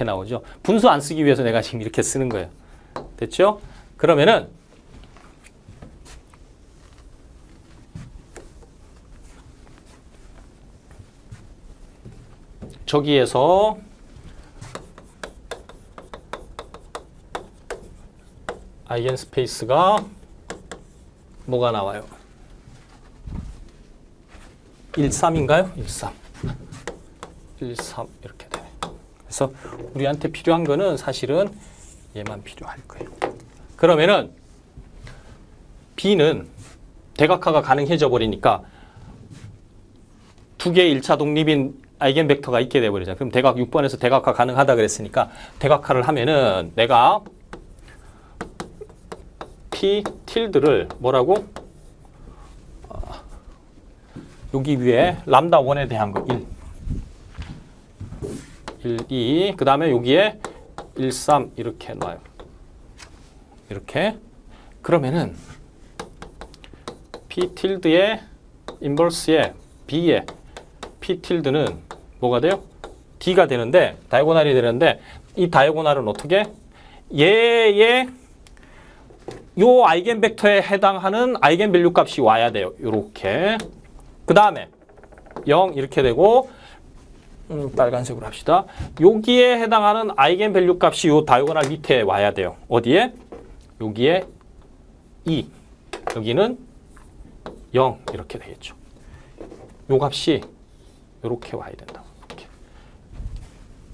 이렇게 나오죠. 분수 안 쓰기 위해서 내가 지금 이렇게 쓰는 거예요. 됐죠? 그러면은 저기에서 아이겐 스페이스가 뭐가 나와요? 13인가요? 13. 13 이렇게. 그래서 우리한테 필요한 거는 사실은 얘만 필요할 거예요. 그러면은 B는 대각화가 가능해져 버리니까 두 개의 1차 독립인 아이겐 벡터가 있게 돼 버리죠. 그럼 대각 6번에서 대각화 가능하다 그랬으니까 대각화를 하면은 내가 P 틸드를 뭐라고 어, 여기 위에 람다 1에 대한 거 1. 1, 2. 그 다음에 여기에 1, 3 이렇게 놔요. 이렇게. 그러면은 P 틸드의 인버스의 B의 P 틸드는 뭐가 돼요? D가 되는데 다이고날이 되는데 이 다이고날은 어떻게? 얘의 요 아이겐 벡터에 해당하는 아이겐 밸류 값이 와야 돼요. 요렇게. 그 다음에 0 이렇게 되고 음, 빨간색으로 합시다. 여기에 해당하는 아이겐 밸류 값이 요 다이고날 밑에 와야 돼요. 어디에? 여기에 2. 여기는 0 이렇게 되겠죠. 요 값이 이렇게 와야 된다. 이렇게.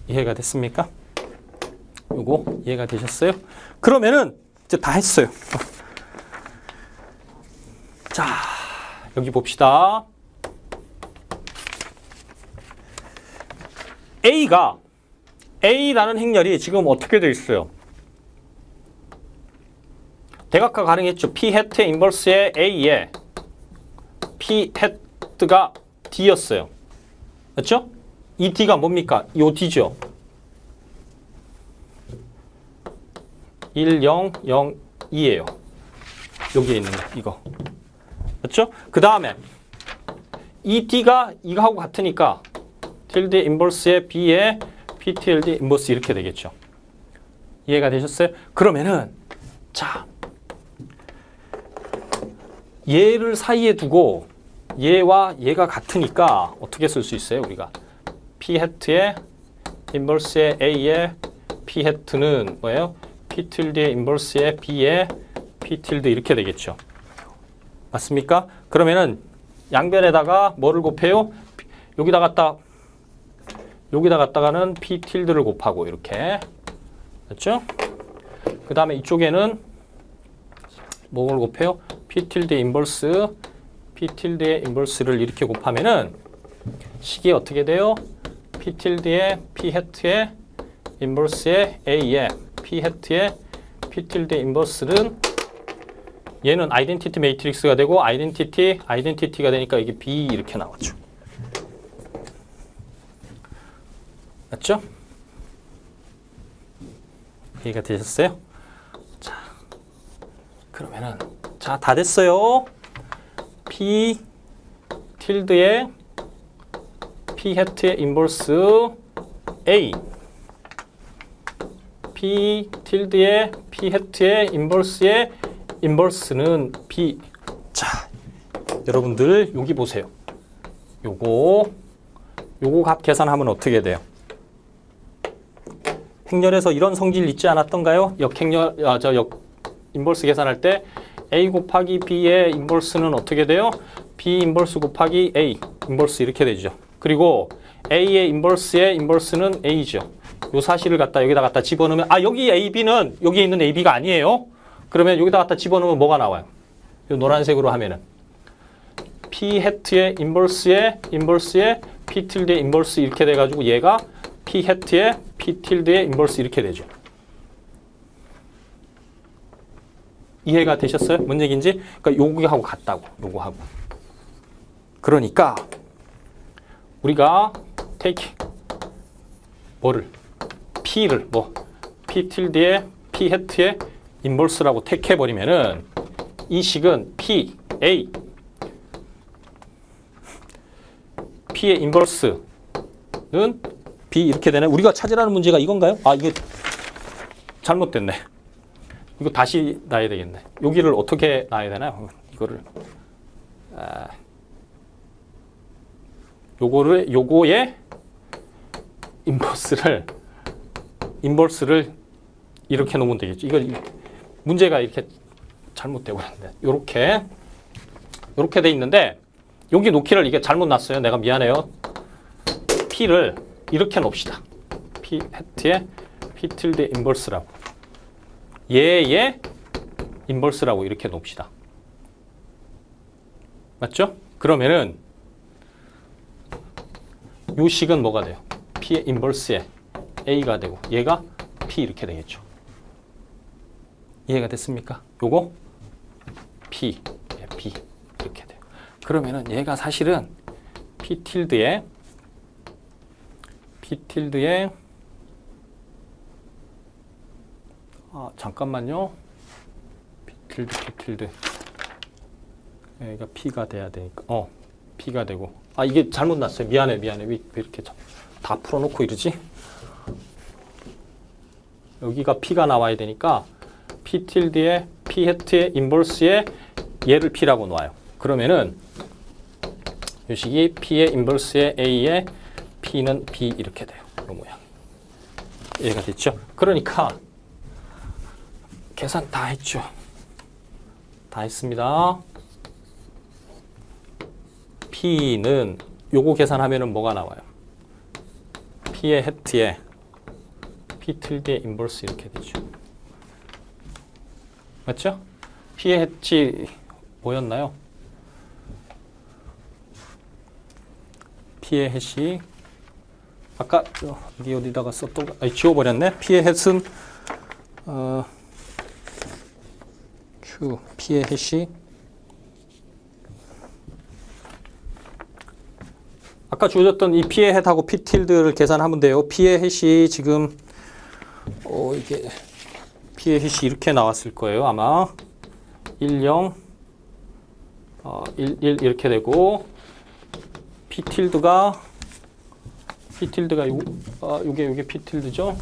이해가 됐습니까? 요거 이해가 되셨어요? 그러면은 이제 다 했어요. 자, 여기 봅시다. A가 A라는 행렬이 지금 어떻게 되어 있어요? 대각화 가능했죠. P 해트의 인버스의 A에 P 해트가 D였어요. 맞죠? 이 D가 뭡니까? 요 D죠. 1, 0, 0, 2예요. 여기에 있는 거, 이거. 맞죠? 그 다음에 이 D가 이거하고 같으니까 tilde 인버스의 B에 P tilde 인버스 이렇게 되겠죠. 이해가 되셨어요? 그러면은 자 얘를 사이에 두고 얘와 얘가 같으니까 어떻게 쓸 수 있어요? 우리가 P 해트의 인버스의 A의 P 해트는 뭐예요? P tilde의 인버스의 B의 P tilde 이렇게 되겠죠. 맞습니까? 그러면은 양변에다가 뭐를 곱해요? 여기다 갖다 여기다 갖다가는 P tilde를 곱하고 이렇게 됐죠? 그 다음에 이쪽에는 뭐를 곱해요? P tilde 인버스 P tilde의 인버스를 이렇게 곱하면은 식이 어떻게 돼요? P tilde의 P 해트의 인버스의 A의 P 해트의 P tilde 인버스는 얘는 아이덴티티 매트릭스가 되고 아이덴티티 아이덴티티가 되니까 이게 B 이렇게 나왔죠. 맞죠? 이해가 되셨어요? 자, 그러면은 자, 다 됐어요. P 틸드의 P 해트의 인버스 A P 틸드의 P 해트의 인버스의 인버스는 B. 자, 여러분들 여기 보세요. 요거 요거 값 계산하면 어떻게 돼요? 행렬에서 이런 성질 있지 않았던가요? 역행렬 아, 저 역 인버스 계산할 때 A 곱하기 B의 인버스는 어떻게 돼요? B 인버스 곱하기 A 인버스 이렇게 되죠. 그리고 A의 인버스의 인버스는 A죠. 요 사실을 갖다 여기다 갖다 집어넣으면 아 여기 AB는 여기 있는 AB가 아니에요. 그러면 여기다 갖다 집어넣으면 뭐가 나와요? 요 노란색으로 하면은 P 해트의 인버스의 인버스의 P 틸드의 인버스 이렇게 돼가지고 얘가 P 해트의 P 틸드의 인버스 이렇게 되죠. 이해가 되셨어요? 뭔 얘기인지? 그러니까 요거하고 같다고. 요거하고. 그러니까 우리가 take 뭐를 P를 뭐 P 틸드의 P 해트의 인버스라고 택 해 버리면은 이 식은 P A P의 인버스는 B 이렇게 되네. 우리가 찾으라는 문제가 이건가요? 아 이게 잘못됐네. 이거 다시 놔야 되겠네. 여기를 어떻게 놔야 되나요? 이거를 아, 요거를 요거에 인버스를 인버스를 이렇게 놓으면 되겠죠. 이거 이- 문제가 이렇게 잘못되고 있는데 요렇게 요렇게 돼 있는데 여기 놓기를 이게 잘못 놨어요. 내가 미안해요. P를 이렇게 놓읍시다. P 해트에 P tilde 인버스라고. 얘의 인버스라고 이렇게 놓읍시다. 맞죠? 그러면은 요 식은 뭐가 돼요? P의 인버스에 A가 되고 얘가 P 이렇게 되겠죠. 이해가 됐습니까? 요거 P, 예, B 이렇게 돼요. 그러면은 얘가 사실은 P 틸드에 P 틸드에 아 잠깐만요. P 틸드 P 틸드 여기가 P가 돼야 되니까 어 P가 되고 아 이게 잘못 났어요. 미안해 미안해 왜, 왜 이렇게 자- 다 풀어놓고 이러지? 여기가 P가 나와야 되니까 P 틸드에 P 해트의 인버스에 얘를 P라고 놓아요. 그러면은 이 식이 P의 인버스에 A에 P는 B 이렇게 돼요. 이 모양. 이해가 됐죠? 그러니까 계산 다 했죠. 다 했습니다. P는 요거 계산하면은 뭐가 나와요? P의 해트에 P tilde의 인버스 이렇게 되죠. 맞죠? P의 해치 뭐였나요? P의 해시 아까 어, 여기 어디다가 썼던 거 아니 지워버렸네. P의 해은 어, Q P의 해시 아까 주어졌던 이 P의 햇하고 P 틸드를 계산하면 돼요. P의 햇이 지금 어 이게 P의 햇이 이렇게 나왔을 거예요. 아마 1, 0 어, 1, 1 이렇게 되고 P 틸드가 P 틸드가 요 아, 요게 요게 P 틸드죠.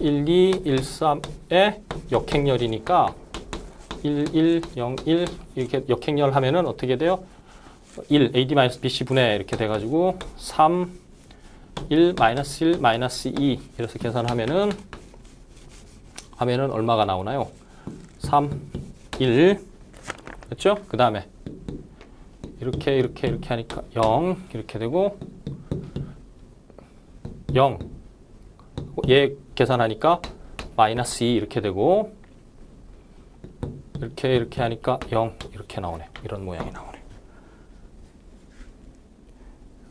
1, 2, 1, 3의 역행렬이니까 1, 1, 0, 1 이렇게 역행렬 하면은 어떻게 돼요? 1 AD-BC 분의 이렇게 돼가지고 3 1 마이너스 1 마이너스 2 이래서 계산하면은 하면은 얼마가 나오나요? 3 1 그렇죠? 그 다음에 이렇게 이렇게 이렇게 하니까 0 이렇게 되고 0 얘 계산하니까 마이너스 2 이렇게 되고 이렇게 이렇게 하니까 0 이렇게 나오네 이런 모양이 나오네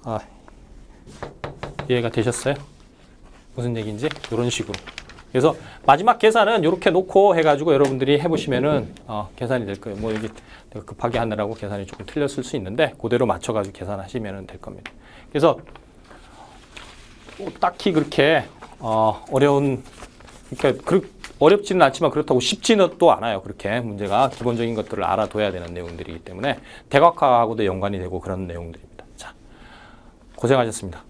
아, 이해가 되셨어요? 무슨 얘기인지 이런 식으로. 그래서 마지막 계산은 이렇게 놓고 해가지고 여러분들이 해보시면은 어, 계산이 될 거예요. 뭐 여기 급하게 하느라고 계산이 조금 틀렸을 수 있는데 그대로 맞춰가지고 계산하시면 될 겁니다. 그래서 뭐 딱히 그렇게 어, 어려운 그러니까 그, 어렵지는 않지만 그렇다고 쉽지는 또 않아요. 그렇게 문제가 기본적인 것들을 알아둬야 되는 내용들이기 때문에 대각화하고도 연관이 되고 그런 내용들입니다. 자. 고생하셨습니다.